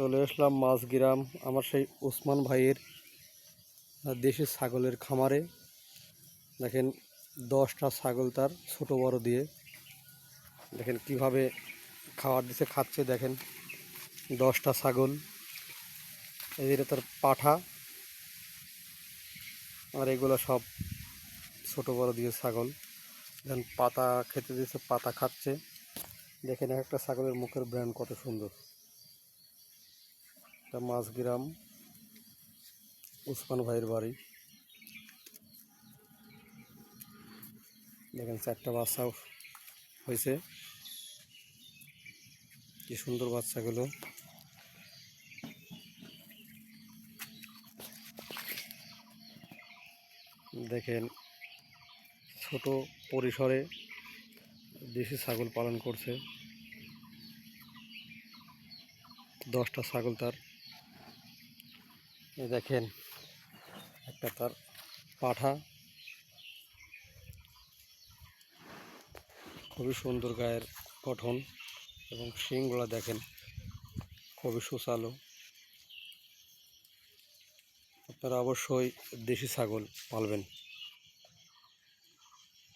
চলে আসলাম মাঝগ্রাম আমার সেই ওসমান ভাইয়ের দেশি ছাগলের খামারে। দেখেন, দশটা ছাগল তার ছোটো বড় দিয়ে। দেখেন, কীভাবে খাবার দিছে, খাচ্ছে, দেখেন। দশটা ছাগল এদের তার পাঠা। আর এগুলো সব ছোট বড় দিয়ে ছাগল। দেখেন, পাতা খেতে দিয়েছে পাতা খাচ্ছে। দেখেন, একটা ছাগলের মুখের ব্র্যান্ড কত সুন্দর। এটা মাঝগ্রাম উসমান ভাইয়ের বাড়ি। দেখেন চারটা বাচ্চা হয়েছে। কি সুন্দর বাচ্চাগুলো। দেখেন ছোট পরিসরে দেশি ছাগল পালন করছে। দশটা ছাগল তার এই দেখেন, একটা তার পাঠা। খুবই সুন্দর গায়ের গঠন এবং শিংগুলো দেখেন, খুবই সুচালো। আপনারা অবশ্যই দেশি ছাগল পালবেন।